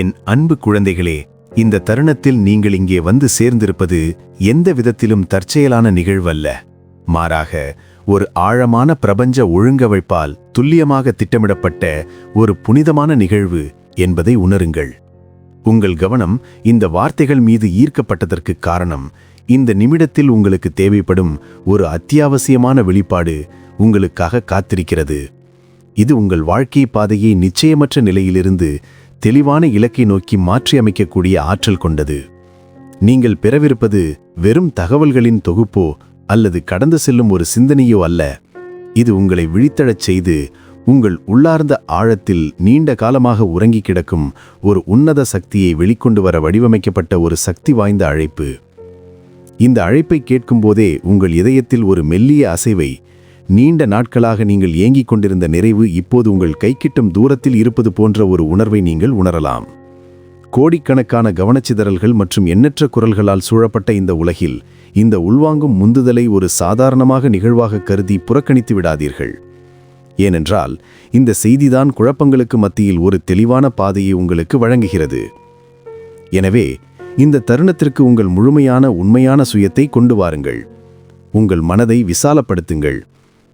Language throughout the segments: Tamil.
என் அன்பு குழந்தைகளே இந்த தருணத்தில் நீங்கள் இங்கே வந்து சேர்ந்திருப்பது எந்த விதத்திலும் தற்செயலான நிகழ்வல்ல. மாறாக ஒரு ஆழமான பிரபஞ்ச ஒழுங்கமைப்பால் துல்லியமாக திட்டமிடப்பட்ட ஒரு புனிதமான நிகழ்வு என்பதை உணருங்கள். உங்கள் கவனம் இந்த வார்த்தைகள் மீது ஈர்க்கப்பட்டதற்கு காரணம் இந்த நிமிடத்தில் உங்களுக்கு தேவைப்படும் ஒரு அத்தியாவசியமான வெளிப்பாடு உங்களுக்காக காத்திருக்கிறது. இது உங்கள் வாழ்க்கை பாதையை நிச்சயமற்ற நிலையிலிருந்து தெளிவான இலக்கை நோக்கி மாற்றியமைக்கக்கூடிய ஆற்றல் கொண்டது. நீங்கள் பெறவிருப்பது வெறும் தகவல்களின் தொகுப்போ அல்லது கடந்து செல்லும் ஒரு சிந்தனையோ அல்ல. இது உங்களை விழித்தழச் செய்து உங்கள் உள்ளார்ந்த ஆழத்தில் நீண்ட காலமாக உறங்கி கிடக்கும் ஒரு உன்னத சக்தியை வெளிக்கொண்டு வர வடிவமைக்கப்பட்ட ஒரு சக்தி வாய்ந்த அழைப்பு. இந்த அழைப்பை கேட்கும்போதே உங்கள் இதயத்தில் ஒரு மெல்லிய அசைவை நீண்ட நாட்களாக நீங்கள் ஏங்கிக் கொண்டிருந்த நிறைவு இப்போது உங்கள் கைக்கிட்டும் தூரத்தில் இருப்பது போன்ற ஒரு உணர்வை நீங்கள் உணரலாம். கோடிக்கணக்கான கவனச்சிதறல்கள் மற்றும் எண்ணற்ற குரல்களால் சூழப்பட்ட இந்த உலகில் இந்த உள்வாங்கும் முந்துதலை ஒரு சாதாரணமாக நிகழ்வாக கருதி புறக்கணித்து விடாதீர்கள். ஏனென்றால் இந்த செய்திதான் குழப்பங்களுக்கு மத்தியில் ஒரு தெளிவான பாதையை உங்களுக்கு வழங்குகிறது. எனவே இந்த தருணத்திற்கு உங்கள் முழுமையான உண்மையான சுயத்தை கொண்டு வாருங்கள். உங்கள் மனதை விசாலப்படுத்துங்கள்.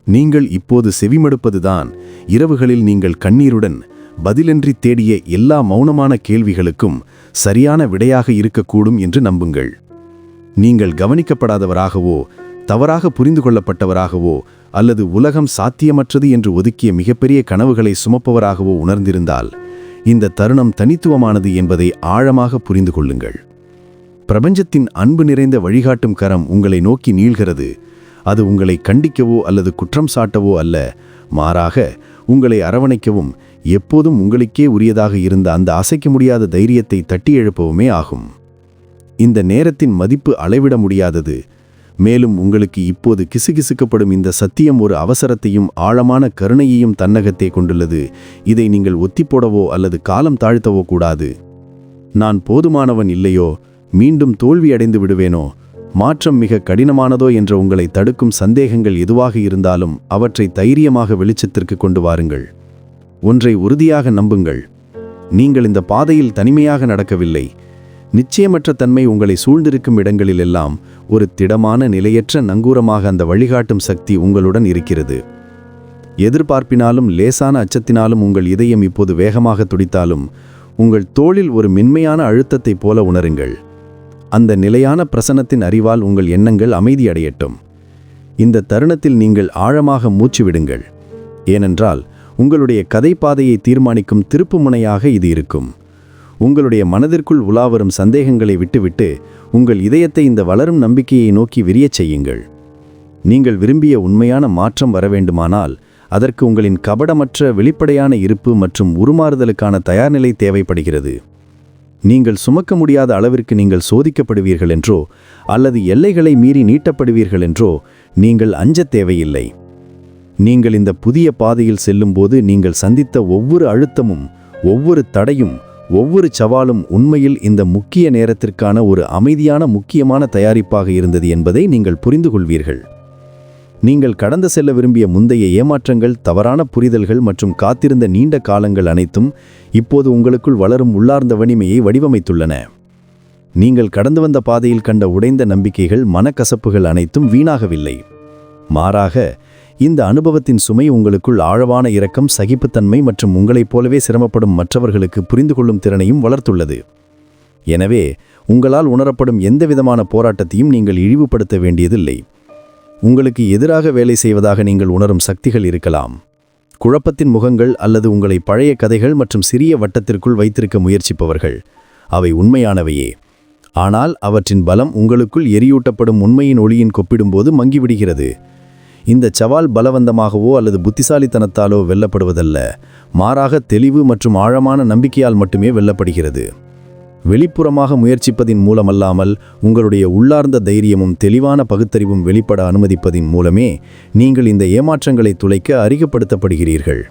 நீங்கள் இப்போது செவிமடுப்பதுதான். இரவுகளில் நீங்கள் கண்ணீருடன் பதிலின்றி தேடிய எல்லா மௌனமான கேள்விகளுக்கும் சரியான விடையாக இருக்கக்கூடும் என்று நம்புங்கள். நீங்கள் கவனிக்கப்படாதவராகவோ தவறாக புரிந்து கொள்ளப்பட்டவராகவோ அல்லது உலகம் சாத்தியமற்றது என்று ஒதுக்கிய மிகப்பெரிய கனவுகளை சுமப்பவராகவோ உணர்ந்திருந்தால் இந்த தருணம் தனித்துவமானது என்பதை ஆழமாக புரிந்து கொள்ளுங்கள். பிரபஞ்சத்தின் அன்பு நிறைந்த வழிகாட்டும் கரம் உங்களை நோக்கி நீள்கிறது. அது உங்களை கண்டிக்கவோ அல்லது குற்றம் சாட்டவோ அல்ல. மாறாக உங்களை அரவணைக்கவும். எப்போதும் உங்களுக்கே உரியதாக இருந்த அந்த அசைக்க முடியாத தைரியத்தை தட்டி எழுப்பவுமே ஆகும். இந்த நேரத்தின் மதிப்பு அளவிட முடியாதது. மேலும் உங்களுக்கு இப்போது கிசுகிசுக்கப்படும் இந்த சத்தியம் ஒரு அவசரத்தையும் ஆழமான கருணையையும் தன்னகத்தே கொண்டுள்ளது. இதை நீங்கள் ஒத்திப்போடவோ அல்லது காலம் தாழ்த்தவோ கூடாது. நான் போதுமானவன் இல்லையோ? மீண்டும் தோல்வி அடைந்து விடுவேனோ? மாற்றம் மிக கடினமானதோ என்ற உங்களை தடுக்கும் சந்தேகங்கள் எதுவாக இருந்தாலும் அவற்றை தைரியமாக வெளிச்சத்திற்கு கொண்டு வாருங்கள். ஒன்றை உறுதியாக நம்புங்கள். நீங்கள் இந்த பாதையில் தனிமையாக நடக்கவில்லை. நிச்சயமற்ற தன்மை உங்களை சூழ்ந்திருக்கும் இடங்களிலெல்லாம் ஒரு திடமான நிலையற்ற நங்கூரமாக அந்த வழிகாட்டும் சக்தி உங்களுடன் இருக்கிறது. எதிர்பார்ப்பினாலும் லேசான அச்சத்தினாலும் உங்கள் இதயம் இப்போது வேகமாக துடித்தாலும் உங்கள் தோளில் ஒரு மென்மையான அழுத்தத்தைப் போல உணருங்கள். அந்த நிலையான பிரசனத்தின் அறிவால் உங்கள் எண்ணங்கள் அமைதியடையட்டும். இந்த தருணத்தில் நீங்கள் ஆழமாக மூச்சு விடுங்கள். ஏனென்றால் உங்களுடைய கதைப்பாதையை தீர்மானிக்கும் திருப்புமுனையாக இது இருக்கும். உங்களுடைய மனதிற்குள் உலாவரும் சந்தேகங்களை விட்டுவிட்டு உங்கள் இதயத்தை இந்த வளரும் நம்பிக்கையை நோக்கி விரியச் செய்யுங்கள். நீங்கள் விரும்பிய உண்மையான மாற்றம் வர வேண்டுமானால் அதற்கு உங்களின் கபடமற்ற வெளிப்படையான இருப்பு மற்றும் உருமாறுதலுக்கான தயார்நிலை தேவைப்படுகிறது. நீங்கள் சுமக்க முடியாத அளவிற்கு நீங்கள் சோதிக்கப்படுவீர்கள் என்றோ அல்லது எல்லைகளை மீறி நீட்டப்படுவீர்கள் என்றோ நீங்கள் அஞ்சத் தேவையில்லை. நீங்கள் இந்த புதிய பாதையில் செல்லும்போது நீங்கள் சந்தித்த ஒவ்வொரு அழுத்தமும் ஒவ்வொரு தடையும் ஒவ்வொரு சவாலும் உண்மையில் இந்த முக்கிய நேரத்திற்கான ஒரு அமைதியான முக்கியமான தயாரிப்பாக இருந்தது என்பதை நீங்கள் புரிந்து கொள்வீர்கள் நீங்கள் கடந்து செல்ல விரும்பிய முந்தைய ஏமாற்றங்கள் தவறான புரிதல்கள் மற்றும் காத்திருந்த நீண்ட காலங்கள் அனைத்தும் இப்போது உங்களுக்குள் வளரும் உள்ளார்ந்த வலிமையை வடிவமைத்துள்ளன. நீங்கள் கடந்து வந்த பாதையில் கண்ட உடைந்த நம்பிக்கைகள் மனக்கசப்புகள் அனைத்தும் வீணாகவில்லை. மாறாக இந்த அனுபவத்தின் சுமை உங்களுக்குள் ஆழவான இரக்கம் சகிப்புத்தன்மை மற்றும் உங்களைப் போலவே சிரமப்படும் மற்றவர்களுக்கு புரிந்து கொள்ளும் திறனையும் வளர்த்துள்ளது. எனவே உங்களால் உணரப்படும் எந்தவிதமான போராட்டத்தையும் நீங்கள் இழிவுபடுத்த வேண்டியதில்லை. உங்களுக்கு எதிராக வேலை செய்வதாக நீங்கள் உணரும் சக்திகள் இருக்கலாம். குழப்பத்தின் முகங்கள் அல்லது உங்களை பழைய கதைகள் மற்றும் சிறிய வட்டத்திற்குள் வைத்திருக்க முயற்சிப்பவர்கள். அவை உண்மையானவையே. ஆனால் அவற்றின் பலம் உங்களுக்குள் எரியூட்டப்படும் உண்மையின் ஒளியின் கொப்பிடும்போது மங்கிவிடுகிறது. இந்த சவால் பலவந்தமாகவோ அல்லது புத்திசாலித்தனத்தாலோ வெல்லப்படுவதல்ல. மாறாக தெளிவு மற்றும் ஆழமான நம்பிக்கையால் மட்டுமே வெல்லப்படுகிறது. வெளிப்புறமாக முயற்சிப்பதின் மூலமல்லாமல் உங்களுடைய உள்ளார்ந்த தைரியமும் தெளிவான பகுத்தறிவும் வெளிப்பட அனுமதிப்பதின் மூலமே நீங்கள் இந்த ஏமாற்றங்களை துளைக்க அறிகப்படுத்தப்படுகிறீர்கள்.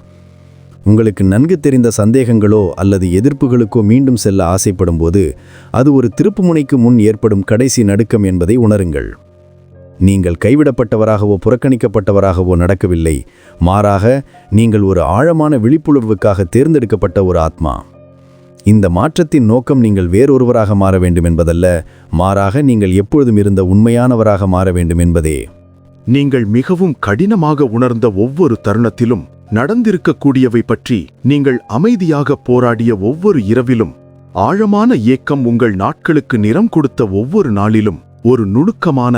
உங்களுக்கு நன்கு தெரிந்த சந்தேகங்களோ அல்லது எதிர்ப்புகளுக்கோ மீண்டும் செல்ல ஆசைப்படும்போது அது ஒரு திருப்புமுனைக்கு முன் ஏற்படும் கடைசி நடுக்கம் என்பதை உணருங்கள். நீங்கள் கைவிடப்பட்டவராகவோ புறக்கணிக்கப்பட்டவராகவோ நடக்கவில்லை. மாறாக நீங்கள் ஒரு ஆழமான விழிப்புணர்வுக்காக தேர்ந்தெடுக்கப்பட்ட ஒரு ஆத்மா. இந்த மாற்றத்தின் நோக்கம் நீங்கள் வேறொருவராக மாற வேண்டும் என்பதல்ல மாறாக நீங்கள் எப்பொழுதும் இருந்த உண்மையானவராக மாற வேண்டும் என்பதே. நீங்கள் மிகவும் கடினமாக உணர்ந்த ஒவ்வொரு தருணத்திலும் நடந்திருக்கக்கூடியவை பற்றி நீங்கள் அமைதியாக போராடிய ஒவ்வொரு இரவிலும் ஆழமான ஏக்கம் உங்கள் நாட்களுக்கு நிறம் கொடுத்த ஒவ்வொரு நாளிலும் ஒரு நுணுக்கமான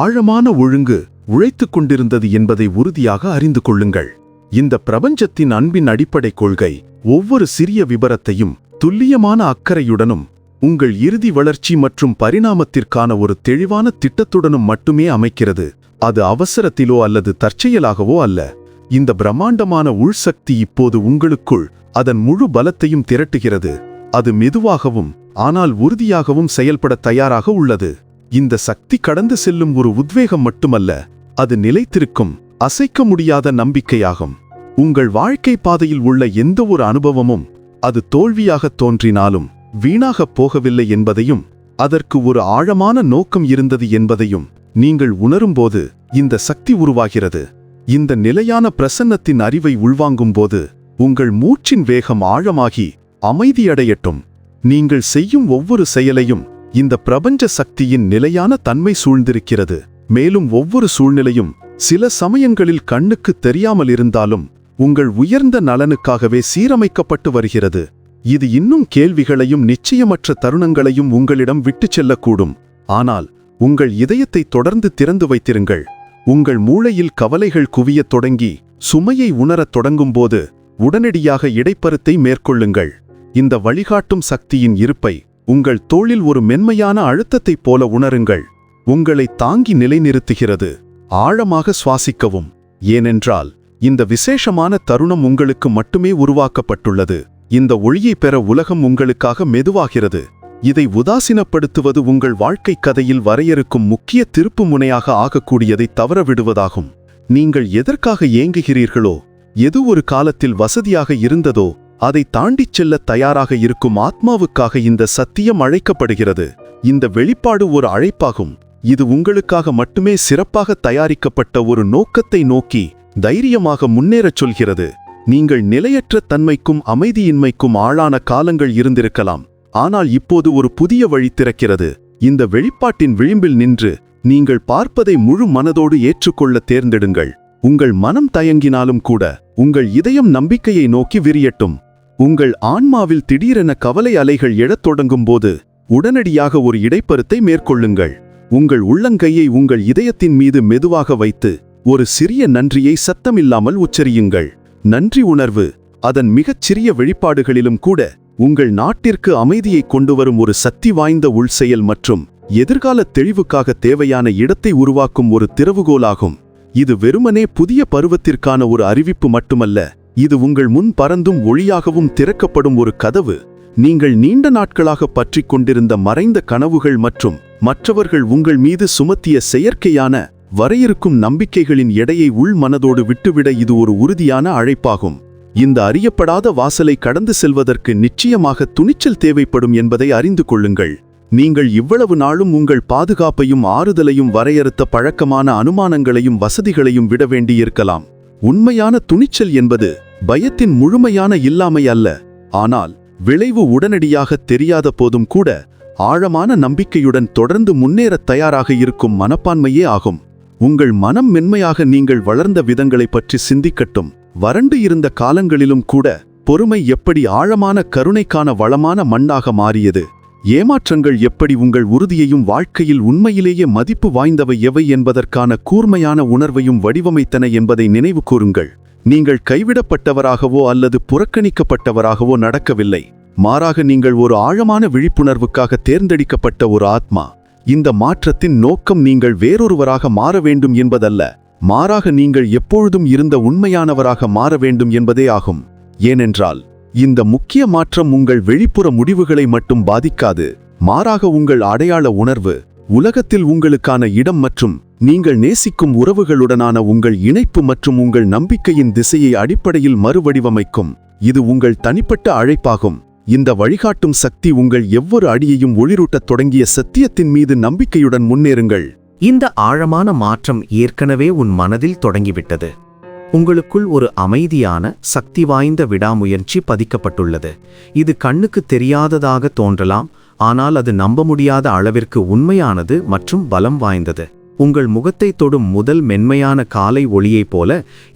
ஆழமான ஒழுங்கு உழைத்துக் கொண்டிருந்தது என்பதை உறுதியாக அறிந்து கொள்ளுங்கள். இந்த பிரபஞ்சத்தின் அன்பின் அடிப்படை கொள்கை ஒவ்வொரு சிறிய விபரத்தையும் துல்லியமான அக்கறையுடனும் உங்கள் இறுதி வளர்ச்சி மற்றும் பரிணாமத்திற்கான ஒரு தெளிவான திட்டத்துடனும் மட்டுமே அமைக்கிறது. அது அவசரத்திலோ அல்லது தற்செயலாகவோ அல்ல. இந்த பிரம்மாண்டமான உள்சக்தி இப்போது உங்களுக்குள் அதன் முழு பலத்தையும் திரட்டுகிறது. அது மெதுவாகவும் ஆனால் உறுதியாகவும் செயல்பட தயாராக உள்ளது. இந்த சக்தி கடந்து செல்லும் ஒரு உத்வேகம் மட்டுமல்ல அது நிலைத்திருக்கும் அசைக்க முடியாத நம்பிக்கையாகும். உங்கள் வாழ்க்கை பாதையில் உள்ள எந்த ஒரு அனுபவமும் அது தோல்வியாக தோன்றினாலும் வீணாகப் போகவில்லை என்பதையும் அதற்கு ஒரு ஆழமான நோக்கம் இருந்தது என்பதையும் நீங்கள் உணரும்போது இந்த சக்தி உருவாகிறது. இந்த நிலையான பிரசன்னத்தின் அறிவை உள்வாங்கும்போது உங்கள் மூச்சின் வேகம் ஆழமாகி அமைதியடையட்டும். நீங்கள் செய்யும் ஒவ்வொரு செயலையும் இந்த பிரபஞ்ச சக்தியின் நிலையான தன்மை சூழ்ந்திருக்கிறது. மேலும் ஒவ்வொரு சூழ்நிலையும் சில சமயங்களில் கண்ணுக்கு தெரியாமல் இருந்தாலும் உங்கள் உயர்ந்த நலனுக்காகவே சீரமைக்கப்பட்டு வருகிறது. இது இன்னும் கேள்விகளையும் நிச்சயமற்ற தருணங்களையும் உங்களிடம் விட்டுச் செல்லக்கூடும். ஆனால் உங்கள் இதயத்தை தொடர்ந்து திறந்து வைத்திருங்கள். உங்கள் மூளையில் கவலைகள் குவியத் தொடங்கி சுமையை உணரத் தொடங்கும்போது உடனடியாக இடைப்பருத்தை மேற்கொள்ளுங்கள். இந்த வழிகாட்டும் சக்தியின் இருப்பை உங்கள் தோளில் ஒரு மென்மையான அழுத்தத்தைப் போல உணருங்கள். உங்களை தாங்கி நிலைநிறுத்துகிறது. ஆழமாக சுவாசிக்கவும். ஏனென்றால் இந்த விசேஷமான தருணம் உங்களுக்கு மட்டுமே உருவாக்கப்பட்டுள்ளது. இந்த ஒளியை பெற உலகம் உங்களுக்காக மெதுவாகிறது. இதை உதாசீனப்படுத்துவது உங்கள் வாழ்க்கை கதையில் வரையறுக்கும் முக்கிய திருப்பு முனையாக ஆகக்கூடியதை தவறவிடுவதாகும். நீங்கள் எதற்காக ஏங்குகிறீர்களோ எது ஒரு காலத்தில் வசதியாக இருந்ததோ அதை தாண்டிச் செல்ல தயாராக இருக்கும் ஆத்மாவுக்காக இந்த சத்தியம் அழைக்கப்படுகிறது. இந்த வெளிப்பாடு ஒரு அழைப்பாகும். இது உங்களுக்காக மட்டுமே சிறப்பாக தயாரிக்கப்பட்ட ஒரு நோக்கத்தை நோக்கி தைரியமாக முன்னேறச் சொல்கிறது. நீங்கள் நிலையற்ற தன்மைக்கும் அமைதியின்மைக்கும் ஆளான காலங்கள் இருந்திருக்கலாம். ஆனால் இப்போது ஒரு புதிய வழி திறக்கிறது. இந்த வெளிப்பாட்டின் விளிம்பில் நின்று நீங்கள் பார்ப்பதை முழு மனதோடு ஏற்றுக்கொள்ள தேர்ந்தெடுங்கள். உங்கள் மனம் தயங்கினாலும் கூட உங்கள் இதயம் நம்பிக்கையை நோக்கி விரியட்டும். உங்கள் ஆன்மாவில் திடீரென கவலை அலைகள் எழத் தொடங்கும்போது உடனடியாக ஒரு இடைப்பருத்தை மேற்கொள்ளுங்கள். உங்கள் உள்ளங்கையை உங்கள் இதயத்தின் மீது மெதுவாக வைத்து ஒரு சிறிய நன்றியை சத்தமில்லாமல் உச்சரியுங்கள். நன்றி உணர்வு அதன் மிகச் சிறிய வெளிப்பாடுகளிலும் கூட உங்கள் நாட்டிற்கு அமைதியை கொண்டுவரும் ஒரு சக்தி வாய்ந்த உள்செயல் மற்றும் எதிர்கால தெளிவுக்காக தேவையான இடத்தை உருவாக்கும் ஒரு திறவுகோலாகும். இது வெறுமனே புதிய பருவத்திற்கான ஒரு அறிவிப்பு மட்டுமல்ல இது உங்கள் முன் பறந்தும் ஒளியாகவும் திறக்கப்படும் ஒரு கதவு. நீங்கள் நீண்ட நாட்களாக பற்றிக் கொண்டிருந்த மறைந்த கனவுகள் மற்றும் மற்றவர்கள் உங்கள் மீது சுமத்திய செயற்கையான வரையறுக்கும் நம்பிக்கைகளின் எடையை உள் மனதோடு விட்டுவிட இது ஒரு உறுதியான அழைப்பாகும். இந்த அறியப்படாத வாசலை கடந்து செல்வதற்கு நிச்சயமாக துணிச்சல் தேவைப்படும் என்பதை அறிந்து கொள்ளுங்கள். நீங்கள் இவ்வளவு நாளும் உங்கள் பாதுகாப்பையும் ஆறுதலையும் வரையறுத்த பழக்கமான அனுமானங்களையும் வசதிகளையும் விட வேண்டியிருக்கலாம். உண்மையான துணிச்சல் என்பது பயத்தின் முழுமையான இல்லாமை அல்ல. ஆனால் விளைவு உடனடியாக தெரியாத போதும் கூட ஆழமான நம்பிக்கையுடன் தொடர்ந்து முன்னேறத் தயாராக இருக்கும் மனப்பான்மையே ஆகும். உங்கள் மனம் மென்மையாக நீங்கள் வளர்ந்த விதங்களைப் பற்றி சிந்திக்கட்டும். வறண்டு இருந்த காலங்களிலும் கூட பொறுமை எப்படி ஆழமான கருணைக்கான வளமான மண்ணாக மாறியது? ஏமாற்றங்கள் எப்படி உங்கள் உறுதியையும் வாழ்க்கையில் உண்மையிலேயே மதிப்பு வாய்ந்தவை எவை என்பதற்கான கூர்மையான உணர்வையும் வடிவமைத்தன என்பதை நினைவு கூறுங்கள். நீங்கள் கைவிடப்பட்டவராகவோ அல்லது புறக்கணிக்கப்பட்டவராகவோ நடக்கவில்லை. மாறாக நீங்கள் ஒரு ஆழமான விழிப்புணர்வுக்காக தேர்ந்தெடுக்கப்பட்ட ஒரு ஆத்மா. இந்த மாற்றத்தின் நோக்கம் நீங்கள் வேறொருவராக மாற வேண்டும் என்பதல்ல. மாறாக நீங்கள் எப்பொழுதும் இருந்த உண்மையானவராக மாற வேண்டும் என்பதே ஆகும். ஏனென்றால் இந்த முக்கிய மாற்றம் உங்கள் வெளிப்புற முடிவுகளை மட்டும் பாதிக்காது. மாறாக உங்கள் அடையாள உணர்வு உலகத்தில் உங்களுக்கான இடம் மற்றும் நீங்கள் நேசிக்கும் உறவுகளுடனான உங்கள் இணைப்பு மற்றும் உங்கள் நம்பிக்கையின் திசையை அடிப்படையில் மறுவடிவமைக்கும். இது உங்கள் தனிப்பட்ட அழைப்பாகும். இந்த வழிகாட்டும் சக்தி உங்கள் எவ்வொரு அடியையும் ஒளிரூட்டத் தொடங்கிய சத்தியத்தின் மீது நம்பிக்கையுடன் முன்னேறுங்கள். இந்த ஆழமான மாற்றம் ஏற்கனவே உன் மனதில் தொடங்கிவிட்டது. உங்களுக்குள் ஒரு அமைதியான சக்தி வாய்ந்த விடாமுயற்சி பதிக்கப்பட்டுள்ளது. இது கண்ணுக்கு தெரியாததாக தோன்றலாம் ஆனால் அது நம்ப முடியாத அளவிற்கு உண்மையானது மற்றும் பலம் வாய்ந்தது. உங்கள் முகத்தை தொடும் முதல் மென்மையான காலை ஒளியைப் போல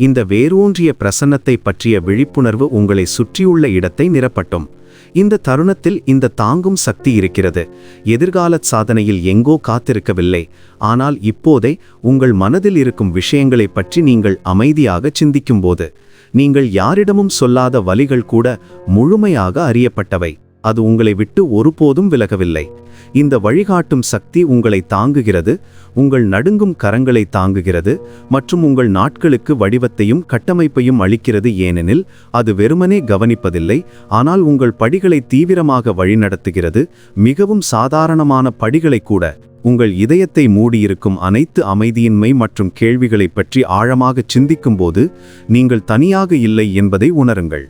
இந்த வேரூன்றிய பிரசன்னத்தை பற்றிய விழிப்புணர்வு உங்களை சுற்றியுள்ள இடத்தை நிரப்பட்டும். இந்த தருணத்தில் இந்த தாங்கும் சக்தி இருக்கிறது. எதிர்கால சாதனையில் எங்கோ காத்திருக்கவில்லை. ஆனால் இப்போதே உங்கள் மனதில் இருக்கும் விஷயங்களைப் பற்றி நீங்கள் அமைதியாக சிந்திக்கும்போது நீங்கள் யாரிடமும் சொல்லாத வலிகள் கூட முழுமையாக அறியப்பட்டவை. அது உங்களை விட்டு ஒருபோதும் விலகவில்லை. இந்த வழிகாட்டும் சக்தி உங்களை தாங்குகிறது உங்கள் நடுங்கும் கரங்களை தாங்குகிறது மற்றும் உங்கள் நாட்களுக்கு வடிவத்தையும் கட்டமைப்பையும் அளிக்கிறது ஏனெனில் அது வெறுமனே கவனிப்பதில்லை ஆனால் உங்கள் படிகளை தீவிரமாக வழிநடத்துகிறது மிகவும் சாதாரணமான படிகளை கூட. உங்கள் இதயத்தை மூடியிருக்கும் அனைத்து அமைதியின்மை மற்றும் கேள்விகளைப் பற்றி ஆழமாகச் சிந்திக்கும்போது நீங்கள் தனியாக இல்லை என்பதை உணருங்கள்.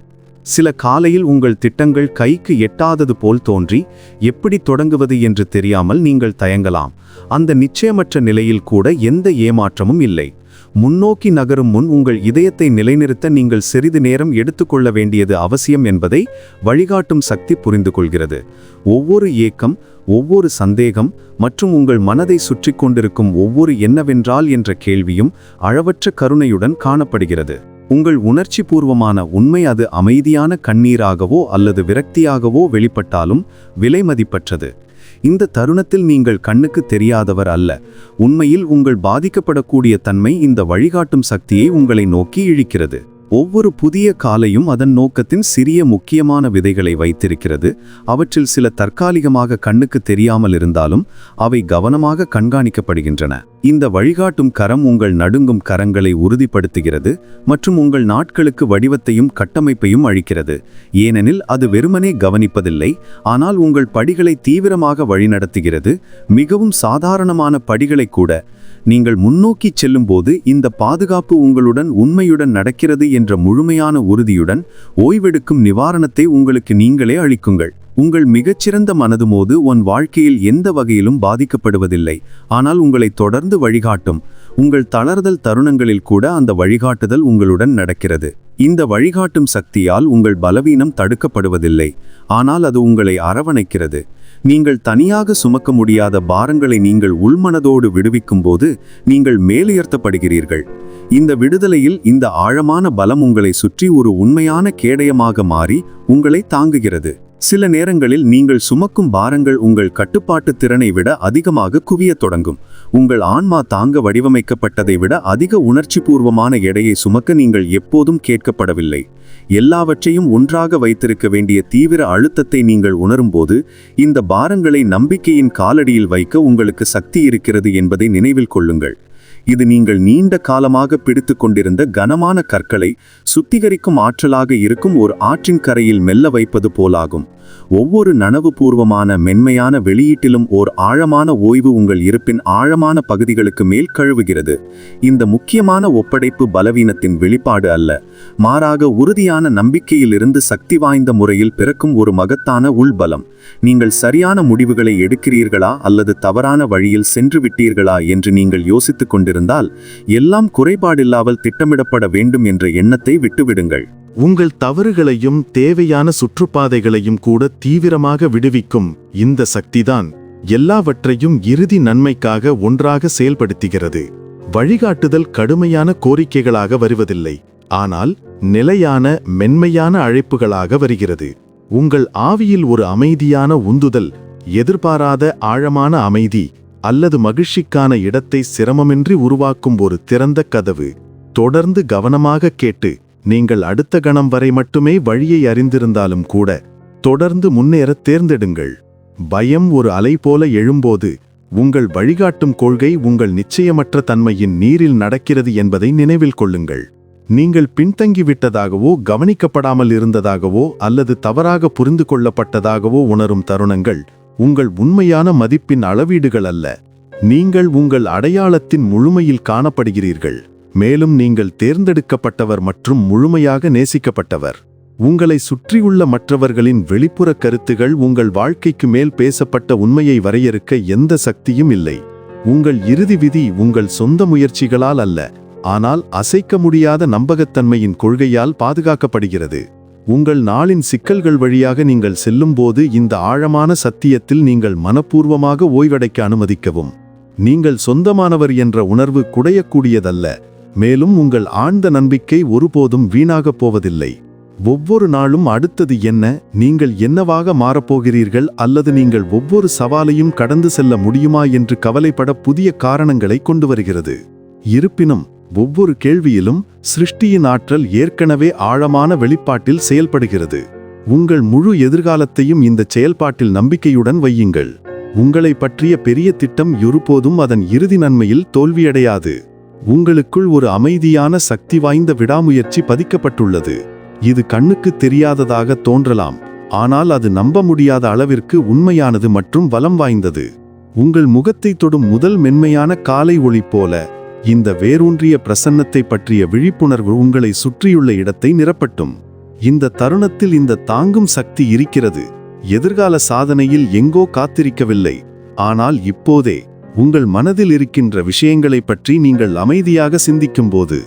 சில காலையில் உங்கள் திட்டங்கள் கைக்கு எட்டாதது போல் தோன்றி எப்படி தொடங்குவது என்று தெரியாமல் நீங்கள் தயங்கலாம். அந்த நிச்சயமற்ற நிலையில் கூட எந்த ஏமாற்றமும் இல்லை. முன்னோக்கி நகரும் முன் உங்கள் இதயத்தை நிலைநிறுத்த நீங்கள் சிறிது நேரம் எடுத்துக்கொள்ள வேண்டியது அவசியம் என்பதை வழிகாட்டும் சக்தி புரிந்து கொள்கிறது ஒவ்வொரு ஏக்கம் ஒவ்வொரு சந்தேகம் மற்றும் உங்கள் மனதை சுற்றி கொண்டிருக்கும் ஒவ்வொரு என்னவென்றால் என்ற கேள்வியும் அளவற்ற கருணையுடன் காணப்படுகிறது. உங்கள் உணர்ச்சி பூர்வமான உண்மை அது அமைதியான கண்ணீராகவோ அல்லது விரக்தியாகவோ வெளிப்பட்டாலும் விலைமதிப்பற்றது இந்த தருணத்தில் நீங்கள் கண்ணுக்கு தெரியாதவர் அல்ல. உண்மையில் உங்கள் பாதிக்கப்படக்கூடிய தன்மை இந்த வழிகாட்டும் சக்தியை உங்களை நோக்கி இழிக்கிறது. ஒவ்வொரு புதிய காலையும் அதன் நோக்கத்தின் சிறிய முக்கியமான விதைகளை வைத்திருக்கிறது. அவற்றில் சில தற்காலிகமாக கண்ணுக்கு தெரியாமல் இருந்தாலும் அவை கவனமாக கண்காணிக்கப்படுகின்றன. இந்த வழிகாட்டும் கரம் உங்கள் நடுங்கும் கரங்களை உறுதிப்படுத்துகிறது மற்றும் உங்கள் நாட்களுக்கு வடிவத்தையும் கட்டமைப்பையும் அளிக்கிறது. ஏனெனில் அது வெறுமனே கவனிப்பதில்லை ஆனால் உங்கள் படிகளை தீவிரமாக வழிநடத்துகிறது. மிகவும் சாதாரணமான படிகளை கூட நீங்கள் முன்னோக்கி செல்லும்போது இந்த பாதுகாப்பு உங்களுடன் உண்மையுடன் நடக்கிறது என்ற முழுமையான உறுதியுடன் ஓய்வெடுக்கும் நிவாரணத்தை உங்களுக்கு நீங்களே அளிக்குங்கள். உங்கள் மிகச்சிறந்த மனதுமோது உன் வாழ்க்கையில் எந்த வகையிலும் பாதிக்கப்படுவதில்லை. ஆனால் உங்களை தொடர்ந்து வழிகாட்டும். உங்கள் தளர்தல் தருணங்களில் கூட அந்த வழிகாட்டுதல் உங்களுடன் நடக்கிறது. இந்த வழிகாட்டும் சக்தியால் உங்கள் பலவீனம் தடுக்கப்படுவதில்லை. ஆனால் அது உங்களை அரவணைக்கிறது. நீங்கள் தனியாக சுமக்க முடியாத பாரங்களை நீங்கள் உள்மனதோடு விடுவிக்கும் போது நீங்கள் மேலுயர்த்தப்படுகிறீர்கள். இந்த விடுதலையில் இந்த ஆழமான பலம் உங்களை சுற்றி ஒரு உண்மையான கேடயமாக மாறி உங்களை தாங்குகிறது. சில நேரங்களில் நீங்கள் சுமக்கும் பாரங்கள் உங்கள் கட்டுப்பாட்டு திறனை விட அதிகமாக குவியத் தொடங்கும். உங்கள் ஆன்மா தாங்க வடிவமைக்கப்பட்டதை விட அதிக உணர்ச்சிபூர்வமான எடையை சுமக்க நீங்கள் எப்போதும் கேட்கப்படவில்லை. எல்லாவற்றையும் ஒன்றாக வைத்திருக்க வேண்டிய தீவிர அழுத்தத்தை நீங்கள் உணரும்போது இந்த பாரங்களை நம்பிக்கையின் காலடியில் வைக்க உங்களுக்கு சக்தி இருக்கிறது என்பதை நினைவில் கொள்ளுங்கள். இது நீங்கள் நீண்ட காலமாக பிடித்து கொண்டிருந்த கனமான கற்களை சுத்திகரிக்கும் ஆற்றலாக இருக்கும் ஒரு ஆற்றின் கரையில் மெல்ல வைப்பது போலாகும். ஒவ்வொரு நனவுபூர்வமான மென்மையான வெளியீட்டிலும் ஓர் ஆழமான ஓய்வு உங்கள் இருப்பின் ஆழமான பகுதிகளுக்கு மேல் கழுவுகிறது. இந்த முக்கியமான ஒப்படைப்பு பலவீனத்தின் வெளிப்பாடு அல்ல. மாறாக உறுதியான நம்பிக்கையிலிருந்து சக்தி வாய்ந்த முறையில் பிறக்கும் ஒரு மகத்தான உள்பலம். நீங்கள் சரியான முடிவுகளை எடுக்கிறீர்களா அல்லது தவறான வழியில் சென்று விட்டீர்களா என்று நீங்கள் யோசித்துக் கொண்டிருந்தால் எல்லாம் குறைபாடில்லாமல் திட்டமிடப்பட வேண்டும் என்ற எண்ணத்தை விட்டுவிடுங்கள். உங்கள் தவறுகளையும் தேவையான சுற்றுப்பாதைகளையும் கூட தீவிரமாக விடுவிக்கும் இந்த சக்திதான் எல்லாவற்றையும் இறுதி நன்மைக்காக ஒன்றாக செயல்படுத்துகிறது. வழிகாட்டுதல் கடுமையான கோரிக்கைகளாக வருவதில்லை. ஆனால் நிலையான மென்மையான அழைப்புகளாக வருகிறது. உங்கள் ஆவியில் ஒரு அமைதியான உந்துதல் எதிர்பாராத ஆழமான அமைதி அல்லது மகிழ்ச்சிக்கான இடத்தை சிரமமின்றி உருவாக்கும் ஒரு திறந்த கதவு தொடர்ந்து கவனமாக கேட்டு நீங்கள் அடுத்த கணம் வரை மட்டுமே வழியை அறிந்திருந்தாலும் கூட தொடர்ந்து முன்னேறத் தேர்ந்தெடுங்கள். பயம் ஒரு அலை போல எழும்போது உங்கள் வழிகாட்டும் கொள்கை உங்கள் நிச்சயமற்ற தன்மையின் நீரில் நடக்கிறது என்பதை நினைவில் கொள்ளுங்கள். நீங்கள் பின்தங்கிவிட்டதாகவோ கவனிக்கப்படாமல் இருந்ததாகவோ அல்லது தவறாக புரிந்து கொள்ளப்பட்டதாகவோ உணரும் தருணங்கள் உங்கள் உண்மையான மதிப்பின் அளவீடுகள் அல்ல. நீங்கள் உங்கள் அடையாளத்தின் முழுமையில் காணப்படுகிறீர்கள். மேலும் நீங்கள் தேர்ந்தெடுக்கப்பட்டவர் மற்றும் முழுமையாக நேசிக்கப்பட்டவர். உங்களை சுற்றியுள்ள மற்றவர்களின் வெளிப்புற கருத்துகள் உங்கள் வாழ்க்கைக்கு மேல் பேசப்பட்ட உண்மையை வரையறுக்க எந்த சக்தியும் இல்லை. உங்கள் இறுதி விதி உங்கள் சொந்த முயற்சிகளால் அல்ல ஆனால் அசைக்க முடியாத நம்பகத்தன்மையின் கொள்கையால் பாதுகாக்கப்படுகிறது. உங்கள் நாளின் சிக்கல்கள் வழியாக நீங்கள் செல்லும்போது இந்த ஆழமான சத்தியத்தில் நீங்கள் மனப்பூர்வமாக ஓய்வடைக்க அனுமதிக்கவும். நீங்கள் சொந்தமானவர் என்ற உணர்வு குடையக்கூடியதல்ல மேலும் உங்கள் ஆழ்ந்த நம்பிக்கை ஒருபோதும் வீணாகப் போவதில்லை. ஒவ்வொரு நாளும் அடுத்தது என்ன? நீங்கள் என்னவாக மாறப்போகிறீர்கள்? அல்லது நீங்கள் ஒவ்வொரு சவாலையும் கடந்து செல்ல முடியுமா என்று கவலைப்பட புதிய காரணங்களை கொண்டு வருகிறது. இருப்பினும் ஒவ்வொரு கேள்வியிலும் சிருஷ்டியின் ஆற்றல் ஏற்கனவே ஆழமான வெளிப்பாட்டில் செயல்படுகிறது. உங்கள் முழு எதிர்காலத்தையும் இந்த செயல்பாட்டில் நம்பிக்கையுடன் வையுங்கள். உங்களை பற்றிய பெரிய திட்டம் ஒருபோதும் அதன் இறுதி நன்மையில் தோல்வியடையாது. உங்களுக்குள் ஒரு அமைதியான சக்தி வாய்ந்த விடாமுயற்சி பதிக்கப்பட்டுள்ளது. இது கண்ணுக்கு தெரியாததாக தோன்றலாம். ஆனால் அது நம்ப முடியாத அளவிற்கு உண்மையானது மற்றும் வலம் வாய்ந்தது. உங்கள் முகத்தை தொடும் முதல் மென்மையான காலை ஒளி போல இந்த வேரூன்றிய பிரசன்னத்தை பற்றிய விழிப்புணர்வு உங்களை சுற்றியுள்ள இடத்தை நிரப்பட்டும். இந்த தருணத்தில் இந்த தாங்கும் சக்தி இருக்கிறது. எதிர்கால சாதனையில் எங்கோ காத்திருக்கவில்லை. ஆனால் இப்போதே உங்கள் மனதில் இருக்கின்ற விஷயங்களைப் பற்றி நீங்கள் அமைதியாக சிந்திக்கும்போது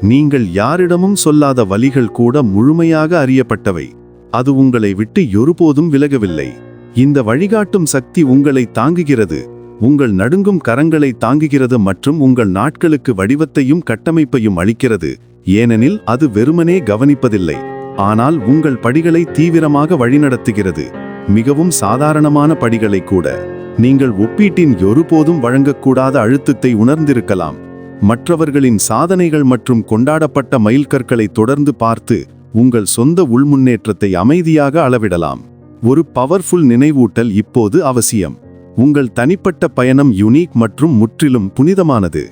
நீங்கள் யாரிடமும் சொல்லாத வழிகள் கூட முழுமையாக அறியப்பட்டவை. அது உங்களை விட்டு ஒருபோதும் விலகவில்லை. இந்த வழிகாட்டும் சக்தி உங்களை தாங்குகிறது. உங்கள் நடுங்கும் கரங்களை தாங்குகிறது மற்றும் உங்கள் நாட்களுக்கு வடிவத்தையும் கட்டமைப்பையும் அளிக்கிறது. ஏனெனில் அது வெறுமனே கவனிப்பதில்லை. ஆனால் உங்கள் படிகளை தீவிரமாக வழிநடத்துகிறது. மிகவும் சாதாரணமான படிகளை கூட. நீங்கள் ஒப்பீட்டின் ஒருபோதும் வழங்கக்கூடாத அழுத்தத்தை உணர்ந்திருக்கலாம். மற்றவர்களின் சாதனைகள் மற்றும் கொண்டாடப்பட்ட மைல்கற்களை தொடர்ந்து பார்த்து உங்கள் சொந்த உள்முன்னேற்றத்தை அமைதியாக அளவிடலாம். ஒரு பவர்ஃபுல் நினைவூட்டல் இப்போது அவசியம். உங்கள் தனிப்பட்ட பயணம் யுனிக் மற்றும் முற்றிலும் புனிதமானது.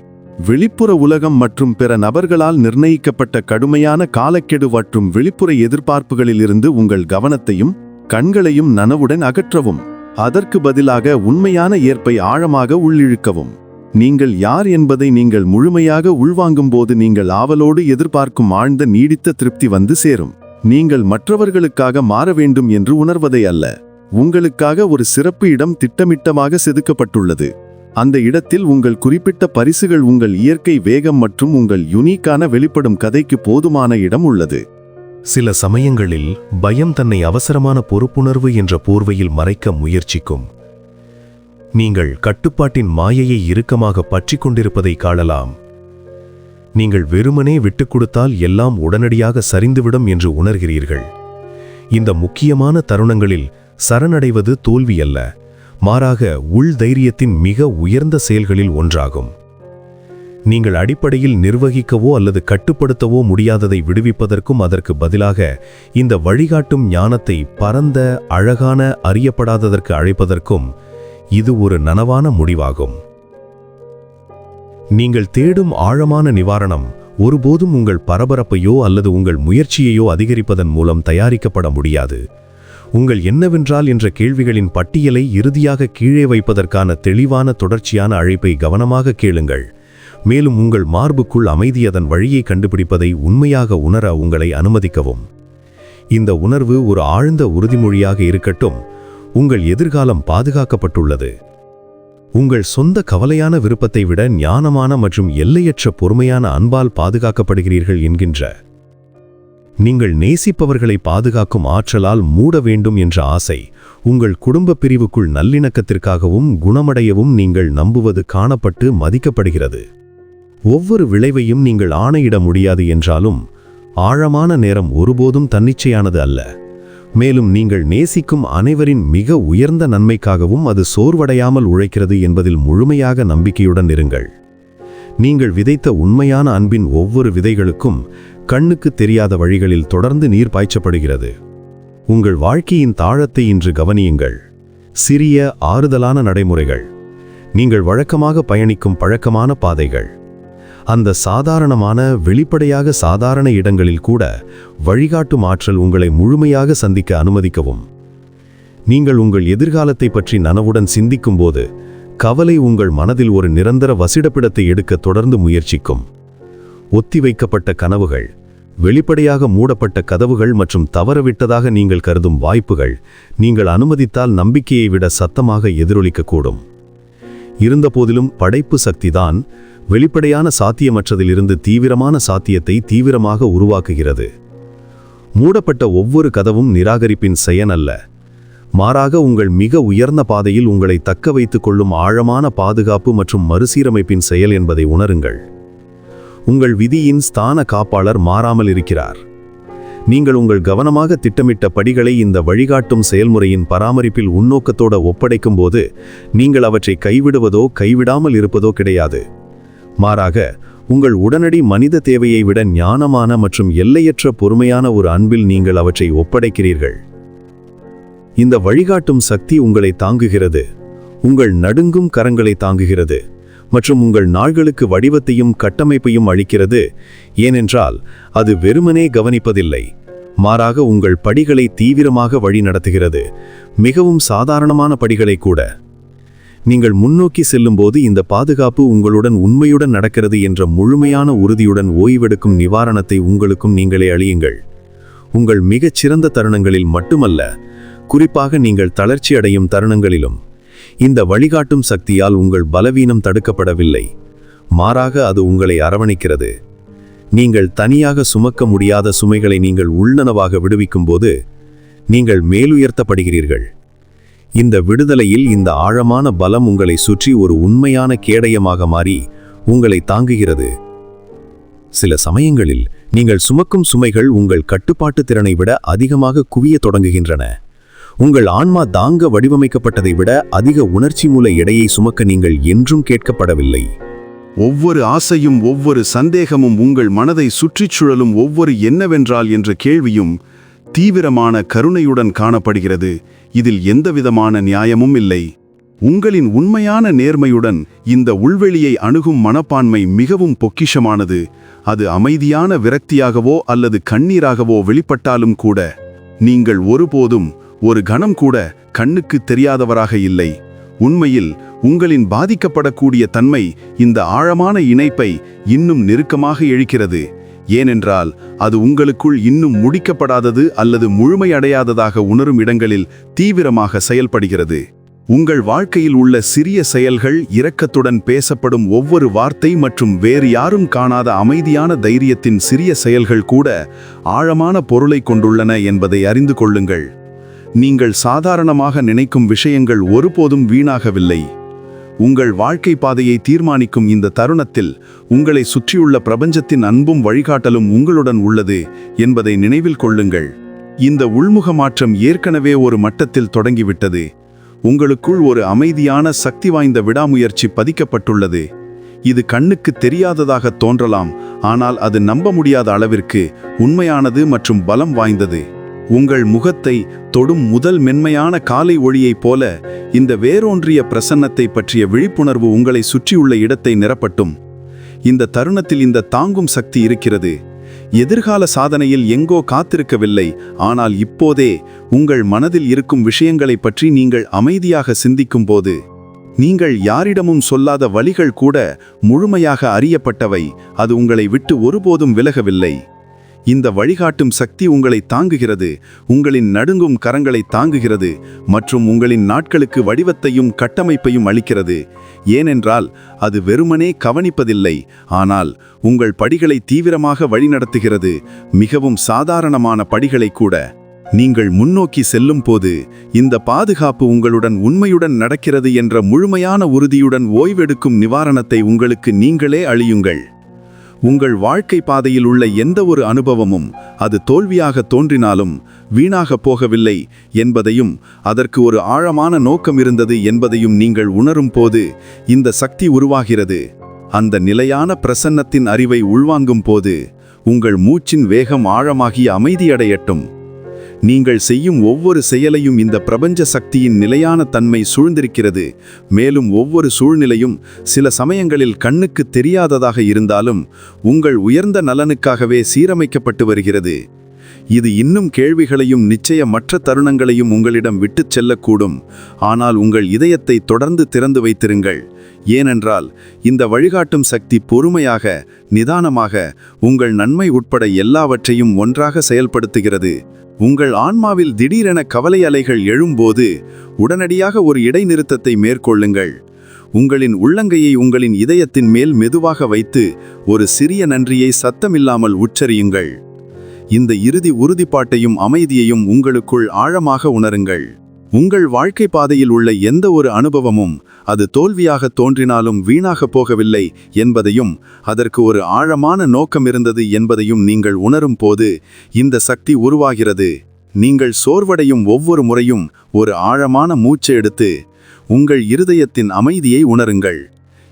வெளிப்புற உலகம் மற்றும் பிற நபர்களால் நிர்ணயிக்கப்பட்ட கடுமையான காலக்கெடு மற்றும் வெளிப்புற எதிர்பார்ப்புகளிலிருந்து உங்கள் கவனத்தையும் கண்களையும் நனவுடன் அகற்றவும். அதற்கு பதிலாக உண்மையான ஏற்பை ஆழமாக உள்ளிழுக்கவும். நீங்கள் யார் என்பதை நீங்கள் முழுமையாக உள்வாங்கும்போது நீங்கள் ஆவலோடு எதிர்பார்க்கும் ஆழ்ந்த நீடித்த திருப்தி வந்து சேரும். நீங்கள் மற்றவர்களுக்காக மாற வேண்டும் என்று உணர்வதை அல்ல. உங்களுக்காக ஒரு சிறப்பு இடம் திட்டமிட்டமாக செதுக்கப்பட்டுள்ளது. அந்த இடத்தில் உங்கள் குறிப்பிட்ட பரிசுகள் உங்கள் இயற்கை வேகம் மற்றும் உங்கள் யுனிக்கான வெளிப்படும் கதைக்கு போதுமான இடம் உள்ளது. சில சமயங்களில் பயம் தன்னை அவசரமான பொறுப்புணர்வு என்ற போர்வையில் மறைக்க முயற்சிக்கும். நீங்கள் கட்டுப்பாட்டின் மாயையை இறுக்கமாக பற்றிக் கொண்டிருப்பதை காணலாம். நீங்கள் வெறுமனே விட்டுக் கொடுத்தால் எல்லாம் உடனடியாக சரிந்துவிடும் என்று உணர்கிறீர்கள். இந்த முக்கியமான தருணங்களில் சரணடைவது தோல்வி அல்ல மாறாக உள் தைரியத்தின் மிக உயர்ந்த செயல்களில் ஒன்றாகும். நீங்கள் அடிப்படையில் நிர்வகிக்கவோ அல்லது கட்டுப்படுத்தவோ முடியாததை விடுவிப்பதற்கும் அதற்கு பதிலாக இந்த வழிகாட்டும் ஞானத்தை பரந்த அழகான அறியப்படாததற்கு அழைப்பதற்கும் இது ஒரு நனவான முடிவாகும். நீங்கள் தேடும் ஆழமான நிவாரணம் ஒருபோதும் உங்கள் பரபரப்பையோ அல்லது உங்கள் முயற்சியையோ அதிகரிப்பதன் மூலம் தயாரிக்கப்பட முடியாது. உங்கள் என்னவென்றால் என்ற கேள்விகளின் பட்டியலை இறுதியாக கீழே வைப்பதற்கான தெளிவான தொடர்ச்சியான அழைப்பை கவனமாக கேளுங்கள். மேலும் உங்கள் மார்புக்குள் அமைதி அதன் வழியை கண்டுபிடிப்பதை உண்மையாக உணர உங்களை அனுமதிக்கவும். இந்த உணர்வு ஒரு ஆழ்ந்த உறுதிமொழியாக இருக்கட்டும். உங்கள் எதிர்காலம் பாதுகாக்கப்பட்டுள்ளது. உங்கள் சொந்த கவலையான விருப்பத்தை விட ஞானமான மற்றும் எல்லையற்ற பொறுமையான அன்பால் பாதுகாக்கப்படுகிறீர்கள் என்கின்ற. நீங்கள் நேசிப்பவர்களை பாதுகாக்கும் ஆற்றலால் மூட வேண்டும் என்ற ஆசை உங்கள் குடும்ப பிரிவுக்குள் நல்லிணக்கத்திற்காகவும் குணமடையவும் நீங்கள் நம்புவது காணப்பட்டு மதிக்கப்படுகிறது. ஒவ்வொரு விளைவையும் நீங்கள் ஆணையிட முடியாது என்றாலும் ஆழமான நேரம் ஒருபோதும் தன்னிச்சையானது அல்ல. மேலும் நீங்கள் நேசிக்கும் அனைவரின் மிக உயர்ந்த நன்மைக்காகவும் அது சோர்வடையாமல் உழைக்கிறது என்பதில் முழுமையாக நம்பிக்கையுடன் இருங்கள். நீங்கள் விதைத்த உண்மையான அன்பின் ஒவ்வொரு விதைகளுக்கும் கண்ணுக்கு தெரியாத வழிகளில் தொடர்ந்து நீர் பாய்ச்சப்படுகிறது. உங்கள் வாழ்க்கையின் தாழத்தை இன்று கவனியுங்கள். சிறிய ஆறுதலான நடைமுறைகள். நீங்கள் வழக்கமாக பயணிக்கும் பழக்கமான பாதைகள். அந்த சாதாரணமான வெளிப்படையாக சாதாரண இடங்களில் கூட வழிகாட்டும் ஆற்றல் உங்களை முழுமையாக சந்திக்க அனுமதிக்கவும். நீங்கள் உங்கள் எதிர்காலத்தை பற்றி நனவுடன் சிந்திக்கும்போது கவலை உங்கள் மனதில் ஒரு நிரந்தர வசிடப்பிடத்தை எடுக்க தொடர்ந்து முயற்சிக்கும். ஒத்திவைக்கப்பட்ட கனவுகள் வெளிப்படையாக மூடப்பட்ட கதவுகள் மற்றும் தவறவிட்டதாக நீங்கள் கருதும் வாய்ப்புகள் நீங்கள் அனுமதித்தால் நம்பிக்கையை விட சத்தமாக எதிரொலிக்கக்கூடும். இருந்தபோதிலும் படைப்பு சக்திதான் வெளிப்படையான சாத்தியமற்றதிலிருந்து தீவிரமான சாத்தியத்தை தீவிரமாக உருவாக்குகிறது. மூடப்பட்ட ஒவ்வொரு கதவும் நிராகரிப்பின் செயன் அல்ல மாறாக உங்கள் மிக உயர்ந்த பாதையில் உங்களை தக்க வைத்துக் கொள்ளும் ஆழமான பாதுகாப்பு மற்றும் மறுசீரமைப்பின் செயல் என்பதை உணருங்கள். உங்கள் விதியின் ஸ்தான காப்பாளர் மாறாமல் இருக்கிறார். நீங்கள் உங்கள் கவனமாக திட்டமிட்ட படிகளை இந்த வழிகாட்டும் செயல்முறையின் பராமரிப்பில் உன்னோக்கத்தோட ஒப்படைக்கும் போது நீங்கள் அவற்றை கைவிடுவதோ கைவிடாமல் இருப்பதோ கிடையாது. மாறாக உங்கள் உடனடி மனித தேவையை விட ஞானமான மற்றும் எல்லையற்ற பொறுமையான ஒரு அன்பில் நீங்கள் அவற்றை ஒப்படைக்கிறீர்கள். இந்த வழிகாட்டும் சக்தி உங்களை தாங்குகிறது. உங்கள் நடுங்கும் கரங்களை தாங்குகிறது. மற்றும் உங்கள் நாள்களுக்கு வடிவத்தையும் கட்டமைப்பையும் அளிக்கிறது. ஏனென்றால் அது வெறுமனே கவனிப்பதில்லை. மாறாக உங்கள் படிகளை தீவிரமாக வழி நடத்துகிறது மிகவும் சாதாரணமான படிகளை கூட. நீங்கள் முன்னோக்கி செல்லும்போது இந்த பாதுகாப்பு உங்களுடன் உண்மையுடன் நடக்கிறது என்ற முழுமையான உறுதியுடன் ஓய்வெடுக்கும் நிவாரணத்தை உங்களுக்கும் நீங்களே அழியுங்கள் உங்கள் மிகச் சிறந்த தருணங்களில் மட்டுமல்ல குறிப்பாக நீங்கள் தளர்ச்சி அடையும் தருணங்களிலும். இந்த வழிகாட்டும் சக்தியால் உங்கள் பலவீனம் தடுக்கப்படவில்லை. மாறாக அது உங்களை அரவணைக்கிறது. நீங்கள் தனியாக சுமக்க முடியாத சுமைகளை நீங்கள் உள்ளனவாக விடுவிக்கும்போது நீங்கள் மேலுயர்த்தப்படுகிறீர்கள். இந்த விடுதலையில் இந்த ஆழமான பலம் உங்களை சுற்றி ஒரு உண்மையான கேடயமாக மாறி உங்களை தாங்குகிறது. சில சமயங்களில் நீங்கள் சுமக்கும் சுமைகள் உங்கள் கட்டுப்பாட்டு திறனை விட அதிகமாக குவிய தொடங்குகின்றன. உங்கள் ஆன்மா தாங்க வடிவமைக்கப்பட்டதை விட அதிக உணர்ச்சி மூல எடையை சுமக்க நீங்கள் என்றும் கேட்கப்படவில்லை. ஒவ்வொரு ஆசையும் ஒவ்வொரு சந்தேகமும் உங்கள் மனதை சுற்றிச் சுழலும் ஒவ்வொரு என்னவென்றால் என்ற கேள்வியும் தீவிரமான கருணையுடன் காணப்படுகிறது. இதில் எந்தவிதமான நியாயமும் இல்லை. உங்களின் உண்மையான நேர்மையுடன் இந்த உள்வெளியை அணுகும் மனப்பான்மை மிகவும் பொக்கிஷமானது. அது அமைதியான விரக்தியாகவோ அல்லது கண்ணீராகவோ வெளிப்பட்டாலும் கூட நீங்கள் ஒருபோதும் ஒரு கணம் கூட கண்ணுக்கு தெரியாதவராக இல்லை. உண்மையில் உங்களின் பாதிக்கப்படக்கூடிய தன்மை இந்த ஆழமான இணைப்பை இன்னும் நெருக்கமாக இழுக்கிறது. ஏனென்றால் அது உங்களுக்குள் இன்னும் முடிக்கப்படாதது அல்லது முழுமையடையாததாக உணரும் இடங்களில் தீவிரமாக செயல்படுகிறது. உங்கள் வாழ்க்கையில் உள்ள சிறிய செயல்கள் இரக்கத்துடன் பேசப்படும் ஒவ்வொரு வார்த்தை மற்றும் வேறு யாரும் காணாத அமைதியான தைரியத்தின் சிறிய செயல்கள் கூட ஆழமான பொருளை கொண்டுள்ளன என்பதை அறிந்து கொள்ளுங்கள். நீங்கள் சாதாரணமாக நினைக்கும் விஷயங்கள் ஒருபோதும் வீணாகவில்லை. உங்கள் வாழ்க்கை பாதையை தீர்மானிக்கும் இந்த தருணத்தில் உங்களை சுற்றியுள்ள பிரபஞ்சத்தின் அன்பும் வழிகாட்டலும் உங்களுடன் உள்ளது என்பதை நினைவில் கொள்ளுங்கள். இந்த உள்முக மாற்றம் ஏற்கனவே ஒரு மட்டத்தில் தொடங்கிவிட்டது. உங்களுக்குள் ஒரு அமைதியான சக்தி வாய்ந்த விடாமுயற்சி பதிக்கப்பட்டுள்ளது. இது கண்ணுக்கு தெரியாததாக தோன்றலாம் ஆனால் அது நம்ப முடியாத அளவிற்கு உண்மையானது மற்றும் பலம் வாய்ந்தது. உங்கள் முகத்தை தொடும் முதல் மென்மையான காலை ஒளியைப் போல இந்த வேரூன்றிய பிரசன்னத்தை பற்றிய விழிப்புணர்வு உங்களை சுற்றியுள்ள இடத்தை நிரப்பட்டும். இந்த தருணத்தில் இந்த தாங்கும் சக்தி இருக்கிறது. எதிர்கால சாதனையில் எங்கோ காத்திருக்கவில்லை. ஆனால் இப்போதே உங்கள் மனதில் இருக்கும் விஷயங்களைப் பற்றி நீங்கள் அமைதியாக சிந்திக்கும் போது நீங்கள் யாரிடமும் சொல்லாத வழிகள் கூட முழுமையாக அறியப்பட்டவை. அது உங்களை விட்டு ஒருபோதும் விலகவில்லை. இந்த வழிகாட்டும் சக்தி உங்களை தாங்குகிறது. உங்களின் நடுங்கும் கரங்களை தாங்குகிறது மற்றும் உங்களின் நாட்களுக்கு வடிவத்தையும் கட்டமைப்பையும் அளிக்கிறது. ஏனென்றால் அது வெறுமனே கவனிப்பதில்லை. ஆனால் உங்கள் படிகளை தீவிரமாக வழிநடத்துகிறது. மிகவும் சாதாரணமான படிகளை கூட. நீங்கள் முன்னோக்கி செல்லும் போது இந்த பாதுகாப்பு உங்களுடன் உண்மையுடன் நடக்கிறது என்ற முழுமையான உறுதியுடன் ஓய்வெடுக்கும் நிவாரணத்தை உங்களுக்கு நீங்களே அழியுங்கள் உங்கள் வாழ்க்கை பாதையில் உள்ள எந்த ஒரு அனுபவமும் அது தோல்வியாக தோன்றினாலும் வீணாக போகவில்லை என்பதையும் அதற்கு ஒரு ஆழமான நோக்கம் இருந்தது என்பதையும் நீங்கள் உணரும் போது இந்த சக்தி உருவாகிறது. அந்த நிலையான பிரசன்னத்தின் அறிவை உள்வாங்கும் போது உங்கள் மூச்சின் வேகம் ஆழமாகி அமைதியடையட்டும். நீங்கள் செய்யும் ஒவ்வொரு செயலையும் இந்த பிரபஞ்ச சக்தியின் நிலையான தன்மை சூழ்ந்திருக்கிறது. மேலும் ஒவ்வொரு சூழ்நிலையும் சில சமயங்களில் கண்ணுக்கு தெரியாததாக இருந்தாலும் உங்கள் உயர்ந்த நலனுக்காகவே சீரமைக்கப்பட்டு வருகிறது. இது இன்னும் கேள்விகளையும் நிச்சயமற்ற தருணங்களையும் உங்களிடம் விட்டுச் செல்லக்கூடும். ஆனால் உங்கள் இதயத்தை தொடர்ந்து திறந்து வைத்திருங்கள். ஏனென்றால் இந்த வழிகாட்டும் சக்தி பொறுமையாக நிதானமாக உங்கள் நன்மை உட்பட எல்லாவற்றையும் ஒன்றாக செயல்படுத்துகிறது. உங்கள் ஆன்மாவில் திடீரென கவலை அலைகள் எழும்போது உடனடியாக ஒரு இடைநிறுத்தத்தை மேற்கொள்ளுங்கள். உங்களின் உள்ளங்கையை உங்களின் இதயத்தின் மேல் மெதுவாக வைத்து ஒரு சிறிய நன்றியை சத்தமில்லாமல் உச்சரியுங்கள். இந்த இறுதி உறுதிப்பாட்டையும் அமைதியையும் உங்களுக்குள் ஆழமாக உணருங்கள். உங்கள் வாழ்க்கை பாதையில் உள்ள எந்த ஒரு அனுபவமும் அது தோல்வியாக தோன்றினாலும் வீணாகப் போகவில்லை என்பதையும் அதற்கு ஒரு ஆழமான நோக்கம் இருந்தது என்பதையும் நீங்கள் உணரும் போது இந்த சக்தி உருவாகிறது. நீங்கள் சோர்வடையும் ஒவ்வொரு முறையும் ஒரு ஆழமான மூச்சு எடுத்து உங்கள் இருதயத்தின் அமைதியை உணருங்கள்.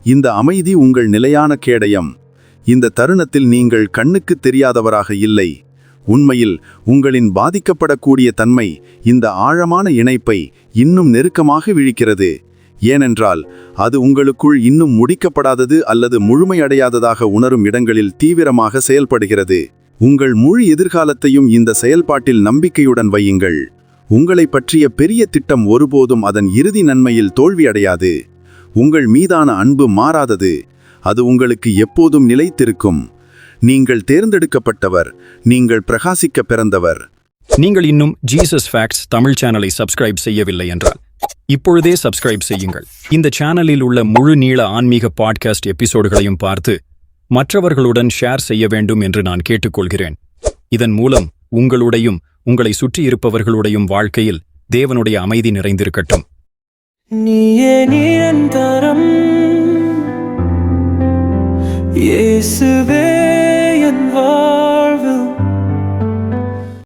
இந்த அமைதி உங்கள் நிலையான கேடயம். இந்த தருணத்தில் நீங்கள் கண்ணுக்கு தெரியாதவராக இல்லை. உண்மையில் உங்களின் பாதிக்கப்படக்கூடிய தன்மை இந்த ஆழமான இணைப்பை இன்னும் நெருக்கமாக விழிக்கிறது. ஏனென்றால் அது உங்களுக்குள் இன்னும் முடிக்கப்படாதது அல்லது முழுமையடையாததாக உணரும் இடங்களில் தீவிரமாக செயல்படுகிறது. உங்கள் முழு எதிர்காலத்தையும் இந்த செயல்பாட்டில் நம்பிக்கையுடன் வையுங்கள். உங்களை பற்றிய பெரிய திட்டம் ஒருபோதும் அதன் இறுதி நன்மையில் தோல்வியடையாது. உங்கள் மீதான அன்பு மாறாதது. அது உங்களுக்கு எப்போதும் நிலைத்திருக்கும். நீங்கள் தேர்ந்தெடுக்கப்பட்டவர் நீங்கள் பிரகாசிக்க பிறந்தவர். நீங்கள் இன்னும் ஜீசஸ் ஃபேக்ட்ஸ் தமிழ் சேனலை சப்ஸ்கிரைப் செய்யவில்லை என்றால் இப்பொழுதே சப்ஸ்கிரைப் செய்யுங்கள். இந்த சேனலில் உள்ள முழு நீள ஆன்மீக பாட்காஸ்ட் எபிசோடுகளையும் பார்த்து மற்றவர்களுடன் ஷேர் செய்ய வேண்டும் என்று நான் கேட்டுக்கொள்கிறேன். இதன் மூலம் உங்களுடையும் உங்களை சுற்றி இருப்பவர்களுடையும் வாழ்க்கையில் தேவனுடைய அமைதி நிறைந்திருக்கட்டும். நீயே நிரந்தரம் இயேசுவே.